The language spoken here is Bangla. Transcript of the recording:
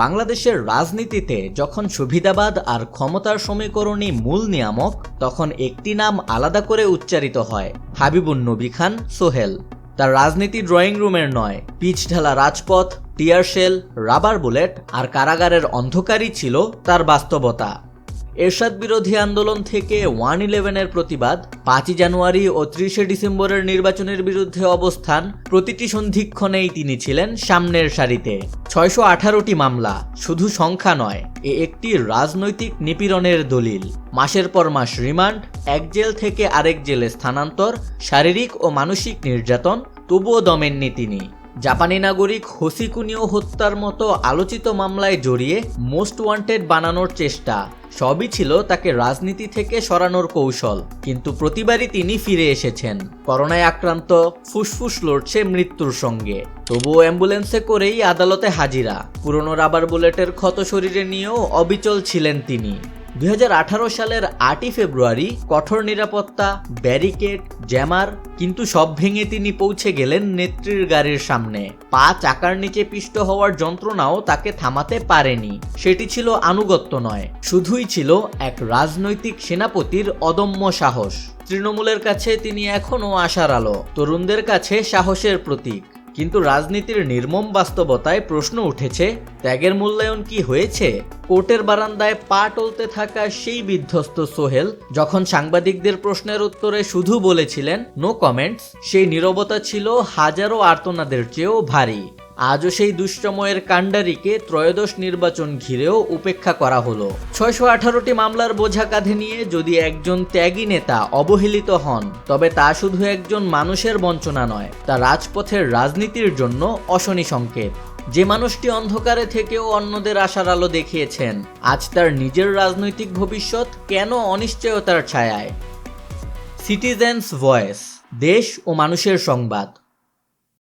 বাংলাদেশের রাজনীতিতে যখন সুবিধাবাদ আর ক্ষমতার সমীকরণই মূল নিয়ামক, তখন একটি নাম আলাদা করে উচ্চারিত হয়, হাবিবুন নবী খান সোহেল। তার রাজনীতি ড্রয়িং রুমের নয়, পিচ ঢালা রাজপথ টিয়ারশেল রাবার বুলেট আর কারাগারের অন্ধকারই ছিল তার বাস্তবতা। এরশাদ বিরোধী আন্দোলন থেকে ওয়ান ইলেভেনের প্রতিবাদ, পাঁচই জানুয়ারি ও ত্রিশে ডিসেম্বরের নির্বাচনের বিরুদ্ধে অবস্থান, প্রতিটি সন্ধিক্ষণেই তিনি ছিলেন সামনের সারিতে। ছয়শো আঠারোটি মামলা, শুধু সংখ্যা নয়, এ একটি রাজনৈতিক নিপীড়নের দলিল। মাসের পর মাস রিমান্ড, এক জেল থেকে আরেক জেলে স্থানান্তর, শারীরিক ও মানসিক নির্যাতন, তবুও দমেননি তিনি। জাপানি নাগরিক হোসিকুনিও হত্যার মতো আলোচিত মামলায় জড়িয়ে মোস্ট ওয়ান্টেড বানানোর চেষ্টা। সবই ছিল তাকে রাজনীতি থেকে সরানোর কৌশল, কিন্তু প্রতিবারই তিনি ফিরে এসেছেন। করোনায় আক্রান্ত, ফুসফুস লড়ছে মৃত্যুর সঙ্গে। তবুও অ্যাম্বুলেন্সে করেই আদালতে হাজিরা। পুরনো রাবার বুলেটের ক্ষত শরীরে নিয়েও অবিচল ছিলেন তিনি। দুই হাজার আঠারো সালের আটই ফেব্রুয়ারি কঠোর নিরাপত্তা, ব্যারিকেড, জ্যামার, কিন্তু সব ভেঙে তিনি পৌঁছে গেলেন নেত্রীর গাড়ির সামনে। পা চাকার নিচে পিষ্ট হওয়ার যন্ত্রণাও তাকে থামাতে পারেনি। সেটি ছিল আনুগত্য নয়, শুধুই ছিল এক রাজনৈতিক সেনাপতির অদম্য সাহস। তৃণমূলের কাছে তিনি এখনও আশার আলো, তরুণদের কাছে সাহসের প্রতীক। কিন্তু রাজনীতির নির্মম বাস্তবতায় প্রশ্ন উঠেছে, ত্যাগের মূল্যায়ন কি হয়েছে? কোর্টের বারান্দায় পা টলতে থাকা সেই বিধ্বস্ত সোহেল যখন সাংবাদিকদের প্রশ্নের উত্তরে শুধু বলেছিলেন নো কমেন্টস সেই নিরবতা ছিল হাজারো আর্তনাদের চেয়েও ভারী। আজও সেই দুঃসময়ের কাণ্ডারিকে ত্রয়োদশ নির্বাচন ঘিরেও উপেক্ষা করা হলো। ছয়শো আঠারোটি মামলার বোঝা কাঁধে নিয়ে যদি একজন ত্যাগী নেতা অবহেলিত হন, তবে তা শুধু একজন মানুষের বঞ্চনা নয়, তা রাজপথের রাজনীতির জন্য অশনি সংকেত। যে মানুষটি অন্ধকারে থেকেও অন্যদের আশার আলো দেখিয়েছেন, আজ তার নিজের রাজনৈতিক ভবিষ্যৎ কেন অনিশ্চয়তার ছায়ায়? সিটিজেন্স ভয়েস, দেশ ও মানুষের সংবাদ।